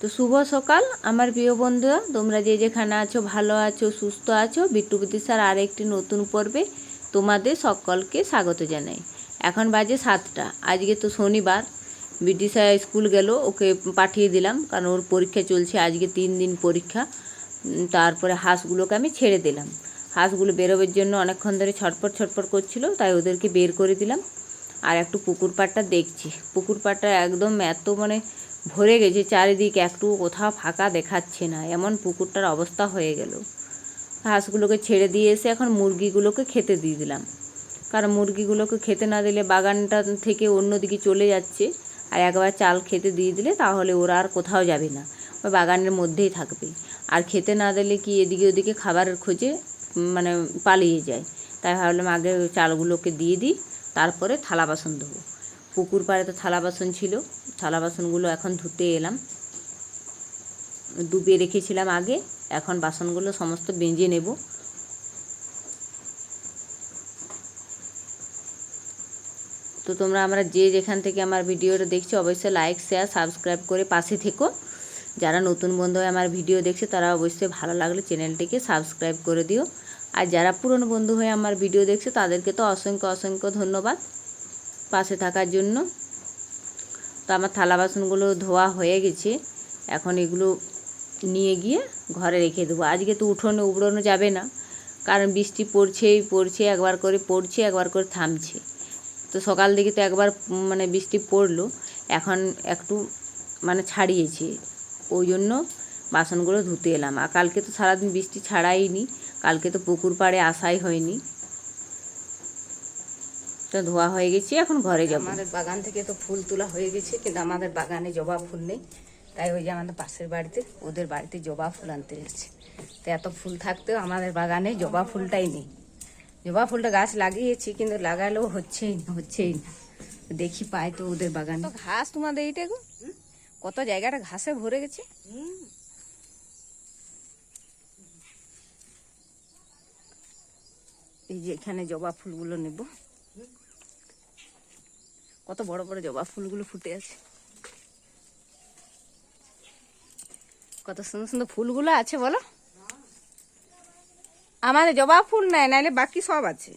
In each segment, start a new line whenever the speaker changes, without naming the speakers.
তো শুভ সকাল। আমার প্রিয় বন্ধুরা, তোমরা যে যেখানে আছো, ভালো আছো, সুস্থ আছো, বিট্টু স্যার আর একটি নতুন পর্বে তোমাদের সকলকে স্বাগত জানাই। এখন বাজে সাতটা। আজকে তো শনিবার। বিটি স্যার স্কুল গেল, ওকে পাঠিয়ে দিলাম, কারণ ওর পরীক্ষা চলছে, আজকে তিন দিন পরীক্ষা। তারপরে হাঁসগুলোকে আমি ছেড়ে দিলাম। হাঁসগুলো বেরোবার জন্য অনেকক্ষণ ধরে ছটপট ছটপট করছিল, তাই ওদেরকে বের করে দিলাম। আর একটু পুকুর পাড়টা দেখছি। পুকুর পাড়টা একদম এত মানে ভরে গেছে, চারিদিক একটু কোথাও ফাঁকা দেখাচ্ছে না, এমন পুকুরটার অবস্থা হয়ে গেল। হাঁসগুলোকে ছেড়ে দিয়ে এসে এখন মুরগিগুলোকে খেতে দিয়ে দিলাম। কারণ মুরগিগুলোকে খেতে না দিলে বাগানটা থেকে অন্যদিকে চলে যাচ্ছে, আর একবার চাল খেতে দিয়ে দিলে তাহলে ওরা আর কোথাও যাবে না ওই বাগানের মধ্যেই থাকবে। আর খেতে না দিলে কি এদিকে ওদিকে খাবারের খোঁজে মানে পালিয়ে যায়। তাই ভাবলাম আগে চালগুলোকে দিয়ে দিই, তারপরে থালা বাসন ধোবো। পুকুর পাড়ে তো থালা বাসন ছিল থালা বাসনগুলো এখন ধুতে এলাম। ডুবিয়ে রেখেছিলাম আগে, এখন বাসনগুলো সমস্ত বেঁজে নেব। তো তোমরা আমরা যে যেখান থেকে আমার ভিডিওটা দেখছ, অবশ্যই লাইক শেয়ার সাবস্ক্রাইব করে পাশে থেকো। যারা নতুন বন্ধু হয়ে আমার ভিডিও দেখছে, তারা অবশ্যই ভালো লাগলে চ্যানেলটিকে সাবস্ক্রাইব করে দিও। আর যারা পুরনো বন্ধু হয়ে আমার ভিডিও দেখছে, তাদেরকে তো অসংখ্য অসংখ্য ধন্যবাদ পাশে থাকার জন্য। তো আমার থালা বাসনগুলো ধোয়া হয়ে গেছে। এখন এগুলো নিয়ে গিয়ে ঘরে রেখে দেবো। আজকে তো উঠোনে, উবড়ানো যাবে না। কারণ বৃষ্টি পড়ছেই, পড়ছে, একবার করে পড়ছে, একবার করে থামছে। তো সকাল দিকে তো একবার মানে বৃষ্টি পড়ল। এখন একটু মানে ছাড়িয়েছে। ওই জন্য বাসনগুলো ধুতে এলাম। আর কালকে তো সারাদিন বৃষ্টি ছাড়াইনি। কালকে তো পুকুর পাড়ে আসাই হয়নি। তো ধোয়া হয়ে গেছে এখন ঘরে যাব। আমাদের বাগান থেকে তো ফুল তোলা হয়ে গেছে কিন্তু আমাদের বাগানে জবা ফুল নেই। তাই ওই যে আমাদের পাশের বাড়িতে ওদের বাড়িতে জবা ফুল আনতে যাচ্ছে তো এত ফুল থাকতেও আমাদের বাগানে জবা ফুলটাই নেই। জবা ফুলটা গাছ লাগিয়েছি কিন্তু লাগালেও হচ্ছেই না হচ্ছেই না। দেখি পাই তো ওদের বাগানে। ঘাস তোমাদের এইটা গো? কত জায়গাটা ঘাসে ভরে গেছে? এই যে এখানে জবা ফুলগুলো নেব। কত বড় বড় জবা ফুলগুলো ফুটে আছে। কত সুন্দর সুন্দর ফুলগুলো আছে বলো? আমাদের জবা ফুল নাই, নাইলে বাকি সব আছে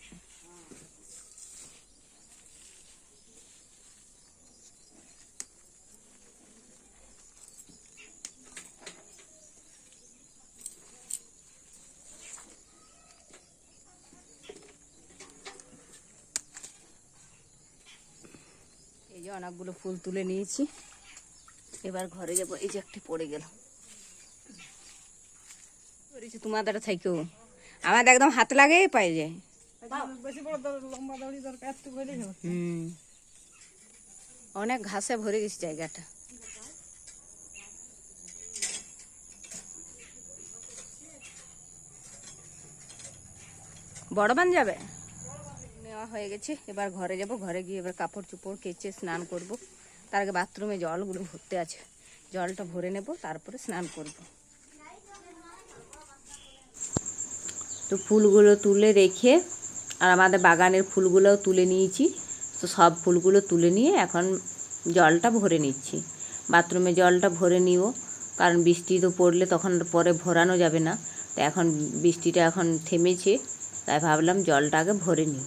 এই যে অনেকগুলো ফুল তুলে নিয়েছি। এবার ঘরে যাব। এই যে একটি পড়ে গেল। করেছি তোমাদের থাকেও আমার একদম হাত লাগেই পাই যায়। হুম। অনেক ঘাসে ভরে গেছে জায়গাটা। বড় বান যাবে? নেওয়া হয়ে গেছে। এবার ঘরে যাব, ঘরে গিয়ে এবার কাপড় চোপড় কেচে স্নান করব। তার আগে বাথরুমে জলগুলো ভরতে আছে। জলটা ভরে নেব, তারপরে স্নান করব। তো ফুলগুলো তুলে রেখে, আর আমাদের বাগানের ফুলগুলোও তুলে নিয়েছি। তো সব ফুলগুলো তুলে নিয়ে এখন জলটা ভরে নিচ্ছি। বাথরুমে জলটা ভরে নিও, কারণ বৃষ্টি তো পড়লে তখন পরে ভরানো যাবে না। তো এখন বৃষ্টিটা এখন থেমেছে, তাই ভাবলাম জলটা আগে ভরে নিই।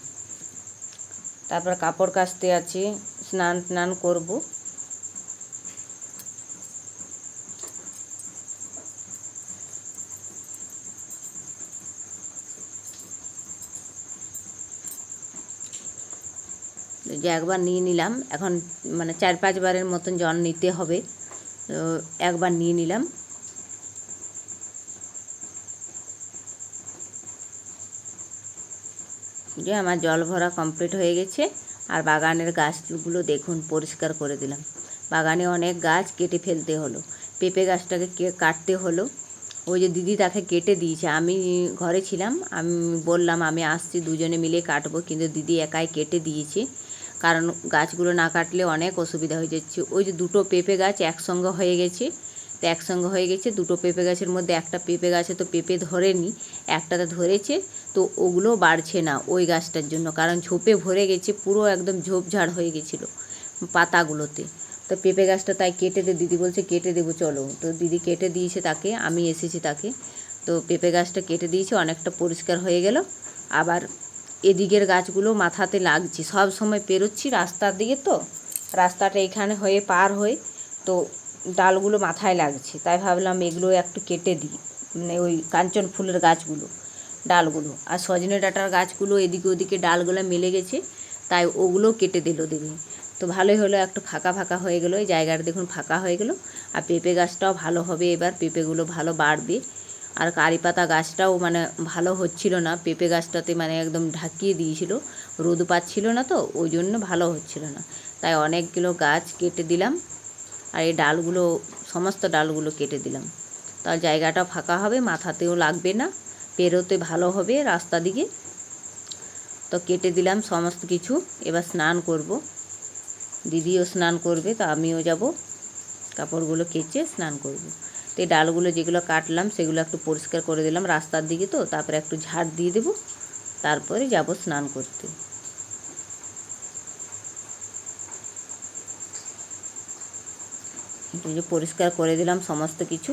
তারপর কাপড় কাচতে আছি, স্নান স্নান করব। যে একবার নিয়ে নিলাম, এখন মানে চার পাঁচবারের মতন জল নিতে হবে, তো একবার নিয়ে নিলাম। যে আমার জল ভরা কমপ্লিট হয়ে গেছে। আর বাগানের গাছগুলো দেখুন, পরিষ্কার করে দিলাম। বাগানে অনেক গাছ কেটে ফেলতে হলো। পেঁপে গাছটাকে কাটতে হলো। ওই যে দিদি তাকে কেটে দিয়েছে। আমি ঘরে ছিলাম। আমি বললাম, আমি আসছি, দুজনে মিলে কাটবো। কিন্তু দিদি একাই কেটে দিয়েছে। কারণ গাছগুলো না কাটলে অনেক অসুবিধা হয়ে যাচ্ছে। ওই যে দুটো পেঁপে গাছ একসঙ্গে হয়ে গেছে। তো একসঙ্গে হয়ে গেছে দুটো পেঁপে গাছের মধ্যে একটা পেঁপে গাছে তো পেঁপে ধরেনি, একটাতে ধরেছে। তো ওগুলো বাড়ছে না ওই গাছটার জন্য। কারণ ঝোপে ভরে গেছে, পুরো একদম ঝোপঝাড় হয়ে গেছিল পাতাগুলোতে। তো পেঁপে গাছটা তাই কেটে দে, দিদি বলছে কেটে দেবো, চলো। তো দিদি কেটে দিয়েছে তাকে, আমি এসেছি তাকে। তো পেঁপে গাছটা কেটে দিয়েছে, অনেকটা পরিষ্কার হয়ে গেল। আবার এদিকের গাছগুলো মাথাতে লাগছে। সব সময় পেরোচ্ছি রাস্তার দিকে তো, রাস্তাটা এখানে হয়ে পার হয়ে তো ডালগুলো মাথায় লাগছে। তাই ভাবলাম এগুলো একটু কেটে দিই মানে ওই কাঞ্চন ফুলের গাছগুলো। ডালগুলো। আর সজনে ডাঁটার গাছগুলো এদিকে ওদিকে ডালগুলো মিলে গেছে, তাই ওগুলো কেটে দিল দিদি। তো ভালোই হলো, একটু ফাঁকা ফাঁকা হয়ে গেলো, এই জায়গাটা দেখুন ফাঁকা হয়ে গেলো। আর পেঁপে গাছটাও ভালো হবে এবার, পেঁপেগুলো ভালো বাড়বে। আর কারি পাতা গাছটাও মানে ভালো হচ্ছিল না, পেঁপে গাছটাতে মানে একদম ঢাকিয়ে দিয়েছিল, রোদ পাচ্ছিল না তো, ওই জন্য ভালো হচ্ছিল না। তাই অনেকগুলো গাছ কেটে দিলাম, আর এই ডালগুলো, সমস্ত ডালগুলো কেটে দিলাম। তার জায়গাটা ফাঁকা হবে, মাথাতেও লাগবে না। পেরোতে ভালো হবে রাস্তা দিকে। তো কেটে দিলাম সমস্ত কিছু, এবার স্নান করব। দিদিও স্নান করবে, তো আমিও যাব। কাপড়গুলো কেচে স্নান করব। তো এই ডালগুলো যেগুলো কাটলাম, সেগুলো একটু পরিষ্কার করে দিলাম রাস্তার দিকে তো, তারপরে একটু ঝাড় দিয়ে দেবো, তারপরে যাব স্নান করতে। পরিষ্কার করে দিলাম সমস্ত কিছু।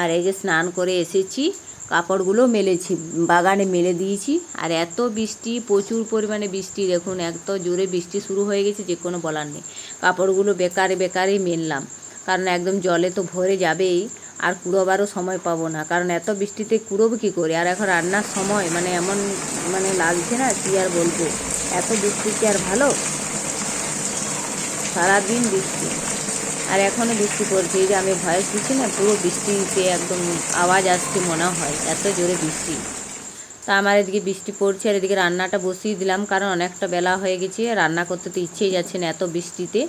আর এই যে স্নান করে এসেছি, কাপড়গুলো মেলেছি, বাগানে মেলে দিয়েছি। আর এত বৃষ্টি, প্রচুর পরিমাণে বৃষ্টি, দেখুন এত জোরে বৃষ্টি শুরু হয়ে গেছে, যে কোনো বলার নেই। কাপড়গুলো বেকারে বেকারে মেললাম, কারণ একদম জলে তো ভরে যাবেই, আর কুড়োবারও সময় পাবো না, কারণ এত বৃষ্টিতে কুড়োবো কী করে? আর এখন রান্নার সময় মানে এমন মানে লাগছে না, কী আর বলব? এত বৃষ্টি কি আর ভালো? সারাদিন বৃষ্টি। আর এখনও বৃষ্টি পড়ছে। এই যে আমি ভয়েস দিচ্ছি না, পুরো বৃষ্টিতে একদম আওয়াজ আসছে মনে হয়, এত জোরে বৃষ্টি। তা আমার এদিকে বৃষ্টি পড়ছে আর এদিকে রান্নাটা বসিয়ে দিলাম, কারণ অনেকটা বেলা হয়ে গেছে, রান্না করতে তো ইচ্ছেই যাচ্ছে না এত বৃষ্টিতে।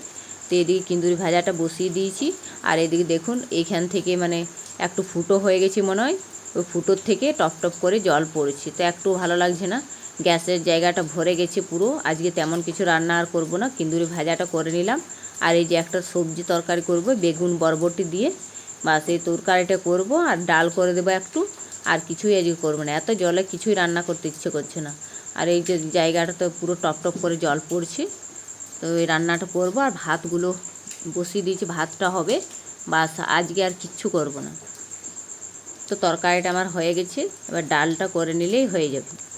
তো এদিকে কিন্দুরি ভাজাটা বসিয়ে দিয়েছি, আর এদিকে দেখুন, এইখান থেকে মানে একটু ফুটো হয়ে গেছে মনে হয়, ওই ফুটোর থেকে টপ টপ করে জল পড়ছে। তো একটু ভালো লাগছে না। গ্যাসের জায়গাটা ভরে গেছে পুরো। আজকে তেমন কিছু রান্না আর করব না। কিন্দুরি ভাজাটা করে নিলাম। আর এই যে একটা সবজি তরকারি করব, বেগুন, বরবটি দিয়ে। বাস, এই তরকারিটা করব আর ডাল করে দেবো একটু। আর কিছুই আজকে করব না। এত জলে কিছুই রান্না করতে ইচ্ছে করছে না। আর এই যে জায়গাটা তো পুরো টপ টপ করে জল পড়ছে। তো এই রান্নাটা করব আর ভাতগুলো বসিয়ে দিয়েছি, ভাতটা হবে। বাস, আজকে আর কিচ্ছু করব না। তো তরকারিটা আমার হয়ে গেছে। এবার ডালটা করে নিলেই হয়ে যাবে।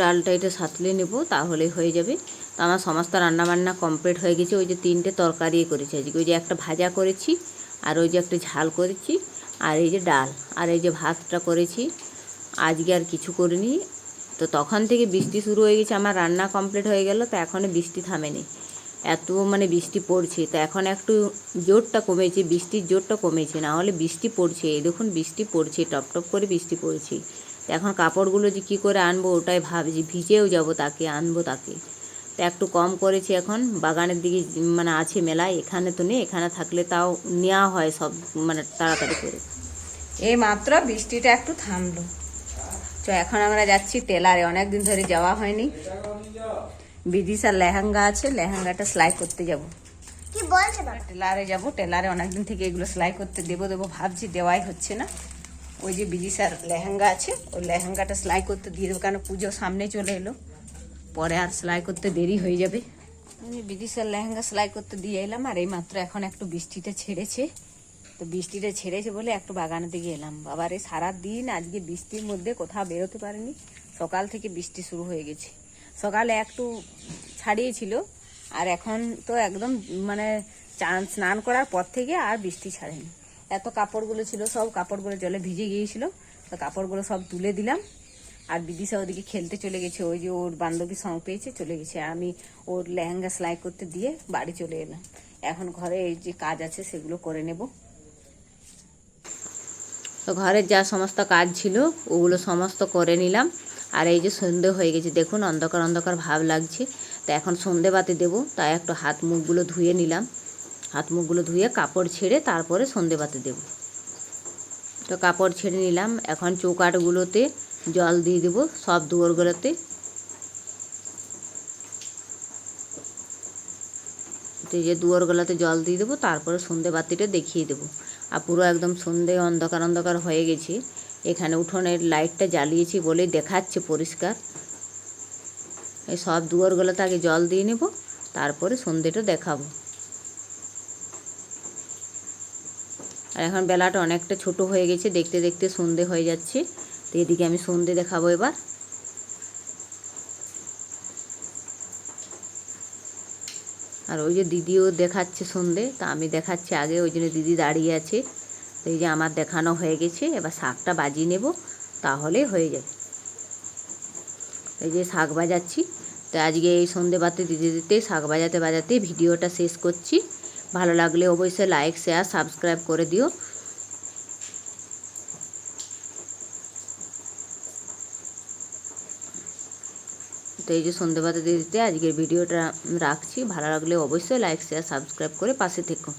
ডালটা এটা সাতলে নেব, তাহলেই হয়ে যাবে। তো আমার সমস্ত রান্নাবান্না কমপ্লিট হয়ে গেছে, ওই যে তিনটে তরকারি করেছি। আজকে ওই যে একটা ভাজা করেছি, আর ওই যে একটা ঝাল করেছি, আর এই যে ডাল, আর এই যে ভাতটা করেছি। আজকে আর কিছু করিনি। তো তখন থেকে বৃষ্টি শুরু হয়ে গেছে, আমার রান্না কমপ্লিট হয়ে গেল, তো এখনও বৃষ্টি থামেনি। এত মানে বৃষ্টি পড়ছে, তো এখন একটু জোরটা কমেছে, বৃষ্টির জোরটা কমেছে, না হলে বৃষ্টি পড়ছে। এই দেখুন, বৃষ্টি পড়ছে টপ টপ করে বৃষ্টি পড়ছে। এখন কাপড়গুলো যে কী করে আনব ওটাই ভাবছি ভিজেও যাব তাকে আনব তাকে। তো একটু কম করেছি এখন বাগানের দিকে মানে আছে মেলায় এখানে তো নেই এখানে থাকলে তাও নেওয়া হয় সব মানে তাড়াতাড়ি করে। এই মাত্র বৃষ্টিটা একটু থামলো। তো এখন আমরা যাচ্ছি টেলারে অনেক দিন ধরে যাওয়া হয়নি। বিদিশার লেহেঙ্গা আছে লেহেঙ্গাটা সেলাই করতে যাব।
কি বলছে বাবা?
টেলারে যাব টেলারে অনেকদিন থেকে এগুলো সেলাই করতে দেবো দেবো ভাবছি দেওয়াই হচ্ছে না। ওই যে বিদিশার লেহেঙ্গা আছে, ওই লেহেঙ্গাটা সেলাই করতে দিয়ে দেবো। কেন পুজো সামনে চলে এলো। পরে আর সেলাই করতে দেরি হয়ে যাবে। আমি বিদিশার লেহেঙ্গা সেলাই করতে দিয়ে এলাম, আর এই মাত্র এখন একটু বৃষ্টিটা ছেড়েছে। তো বৃষ্টিটা ছেড়েছে বলে একটু বাগানের দিকে এলাম। বাবারে সারা দিন আজকে বৃষ্টির মধ্যে কোথাও বেরোতে পারিনি। সকাল থেকে বৃষ্টি শুরু হয়ে গেছে। সকালে একটু ছাড়িয়েছিল, আর এখন তো একদম মানে চান, স্নান করার পর থেকে আর বৃষ্টি ছাড়েনি। এত কাপড়গুলো ছিল, সব কাপড়গুলো জলে ভিজে গিয়েছিল। তো কাপড়গুলো সব তুলে দিলাম। আর বিদিশা ওদিকে খেলতে চলে গেছে। ওই যে ওর বান্ধবী সঙ্গ পেয়েছে, চলে গেছে। আমি ওর লেহেঙ্গা সেলাই করতে দিয়ে বাড়ি চলে এলাম। এখন ঘরে এই যে কাজ আছে, সেগুলো করে নেব। তো ঘরের যা সমস্ত কাজ ছিল, ওগুলো সমস্ত করে নিলাম। আর এই যে সন্ধে হয়ে গেছে, দেখুন অন্ধকার অন্ধকার ভাব লাগছে। তো এখন সন্ধে বাতি দেবো, তাই একটু হাত মুখগুলো ধুয়ে নিলাম। হাত মুখগুলো ধুয়ে কাপড় ছেড়ে তারপরে সন্ধে বাতি দেবো। তো কাপড় ছেড়ে নিলাম। এখন চৌকাটগুলোতে জল দিয়ে দেবো সব দুয়ারগুলোতে। তো যে দুয়ার গলাতে জল দিয়ে দেবো, তারপরে সন্ধে বাতিটা দেখিয়ে দেবো। আর পুরো একদম সন্ধে অন্ধকার অন্ধকার হয়ে গেছে। এখানে উঠোনের লাইটটা জ্বালিয়েছি বলেই দেখাচ্ছে পরিষ্কার। এই সব দুয়ারগুলোতে আগে জল দিয়ে নেব, তারপরে সন্ধেটা দেখাবো। আর এখন বেলাটা অনেকটা ছোট হয়ে গেছে, দেখতে দেখতে সন্ধে হয়ে যাচ্ছে। তো এদিকে আমি সন্ধে দেখাবো এবার। আর ওই যে দিদিও দেখাচ্ছে সন্ধে, তা আমি দেখাচ্ছি আগে, ওই জন্য দিদি দাঁড়িয়ে আছে। তো এই যে আমার দেখানো হয়ে গেছে, এবার শাকটা বাজিয়ে নেব, তাহলে হয়ে যাবে। এই যে শাক বাজাচ্ছি, তো আজকে এই সন্ধে বাতে দিতে দিতে শাক বাজাতে বাজাতে ভিডিওটা শেষ করছি। ভালো লাগলে অবশ্যই লাইক শেয়ার সাবস্ক্রাইব করে দিও। তো এই যে সন্ধেবাতে দিতে আজকের ভিডিওটা রাখছি। ভালো লাগলে অবশ্যই লাইক শেয়ার সাবস্ক্রাইব করে পাশে থেকো।